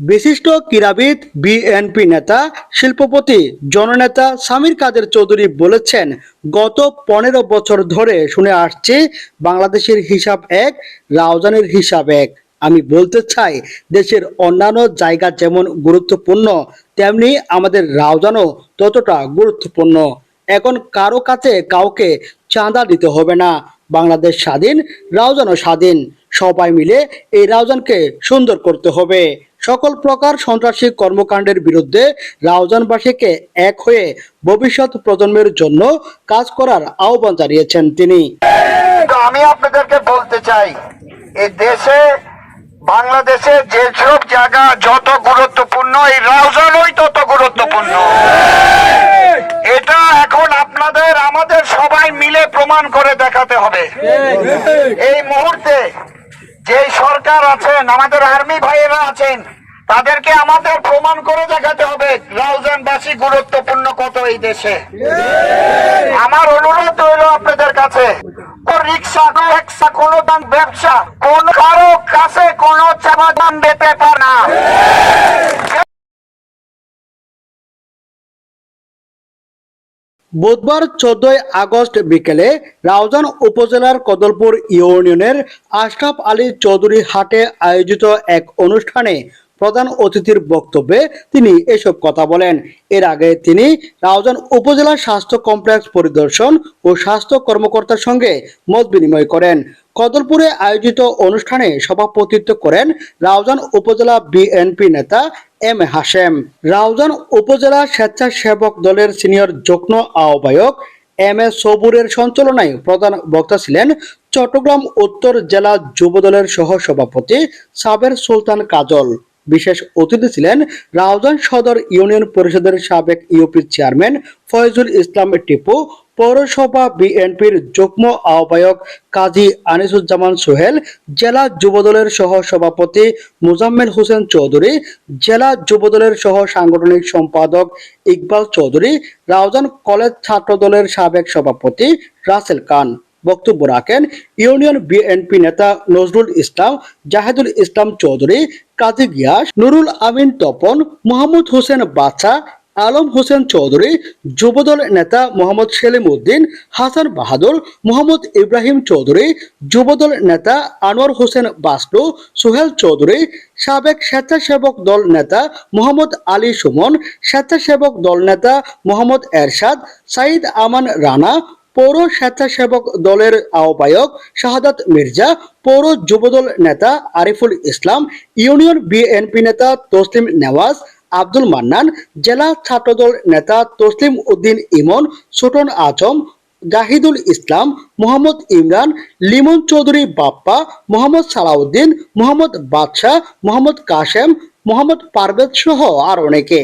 বিশিষ্ট ক্রীড়াবিদ বিএনপি নেতা, শিল্পপতি, জননেতা সামির কাদের চৌধুরী বলেছেন, গত পনেরো বছর ধরে শুনে আসছি, বাংলাদেশের হিসাব এক রাউজানের হিসাব এক। আমি বলতে চাই, দেশের অন্যান্য জায়গা যেমন গুরুত্বপূর্ণ, তেমনি আমাদের রাউজানও ততটা গুরুত্বপূর্ণ। এখন কারও কাছে কাউকে চাঁদা দিতে হবে না। বাংলাদেশ স্বাধীন রাউজানও স্বাধীন। সবাই মিলে এই রাউজানকে সুন্দর করতে হবে। সকল প্রকার সন্ত্রাসী কর্মকাণ্ডের বিরুদ্ধে রাউজানবাসীকে এক হয়ে ভবিষ্যৎ প্রজন্মের জন্য কাজ করার আহ্বান জানিয়েছেন তিনি। আমি আপনাদেরকে বলতে চাই এই দেশে, বাংলাদেশে যেসব জায়গা যত গুরুত্বপূর্ণ, এই রাউজানই তত গুরুত্বপূর্ণ। এটা এখন আপনাদের, আমাদের সবাই মিলে প্রমাণ করে দেখাতে হবে। এই মুহূর্তে যে সরকার আছেন, আমাদের আর্মি ভাইয়েরা আছেন তাদেরকে আমাদের প্রমাণ করে দেখাতে হবে রাউজানবাসী গুরুত্বপূর্ণ কত এই দেশে। আমার অনুরোধ রইল আপনাদের কাছে ব্যবসা, কোন কারও কাছে কোন চাপা দিতে পারে না। বুধবার চোদ্দই আগস্ট বিকেলে রাউজান উপজেলার কদলপুর ইউনিয়নের আশরাফ আলী চৌধুরী হাটে আয়োজিত এক অনুষ্ঠানে প্রধান অতিথির বক্তব্যে তিনি এসব কথা বলেন। এর আগে তিনি রাউজান উপজেলা স্বাস্থ্য কমপ্লেক্স পরিদর্শন ও স্বাস্থ্য কর্মকর্তার সঙ্গে মত বিনিময় করেন। কদলপুরে আয়োজিত অনুষ্ঠানে সভাপতিত্ব করেন রাউজান উপজেলা বিএনপি নেতা এম এ হাশেম। রাউজান উপজেলা স্বেচ্ছাসেবক দলের সিনিয়র যুগ্ম আহ্বায়ক এম এ সবুরের সঞ্চালনায় প্রধান বক্তা ছিলেন চট্টগ্রাম উত্তর জেলা যুবদলের সহ সভাপতি সাবের সুলতান কাজল। বিশেষ অতিথি ছিলেন রাউজান সদর ইউনিয়ন পরিষদের সাবেক ইউপির চেয়ারম্যান ফয়জুল ইসলাম টিপু, পৌরসভা বিএনপির যুগ্ম আহ্বায়ক কাজী আনিসুজ্জামান সোহেল, জেলা যুবদলের সহ সভাপতি মুজাম্মেল হোসেন চৌধুরী, জেলা যুবদলের সহ সাংগঠনিক সম্পাদক ইকবাল চৌধুরী, রাউজান কলেজ ছাত্র দলের সাবেক সভাপতি রাসেল খান। বক্তব্য রাখেন ইউনিয়ন বিএনপি নেতা নজরুল ইসলাম, জাহেদুল ইসলাম চৌধুরী, কাজী গিয়াস, নুরুল আমিন তপন, মোহাম্মদ হোসেন বাচ্চা আলম হোসেন চৌধুরী, যুবদল নেতা মোহাম্মদ সেলিম উদ্দিন, হাসান বাহাদুর, মোহাম্মদ ইব্রাহিম চৌধুরী, যুবদল নেতা আনোয়ার হোসেন বাসলু, সোহেল চৌধুরী, সাবেক স্বেচ্ছাসেবক দল নেতা মোহাম্মদ আলী সুমন, স্বেচ্ছাসেবক দল নেতা মোহাম্মদ এরশাদ, সাইদ আমান রানা পৌর স্বেচ্ছাসেবক দলের আহ্বায়ক শাহাদাত মির্জা, পৌর যুবদল নেতা আরিফুল ইসলাম, ইউনিয়ন বিএনপি নেতা তসলিম নেওয়াজ, আব্দুল মান্নান, জেলা ছাত্রদল নেতা তসলিম উদ্দিন ইমন ছোটন আজম, জাহিদুল ইসলাম, মোহাম্মদ ইমরান, লিমন চৌধুরী বাপ্পা, মোহাম্মদ সালাউদ্দিন, মোহাম্মদ বাদশাহ, মোহাম্মদ কাশেম, মোহাম্মদ পারভেজ সহ আর অনেকে।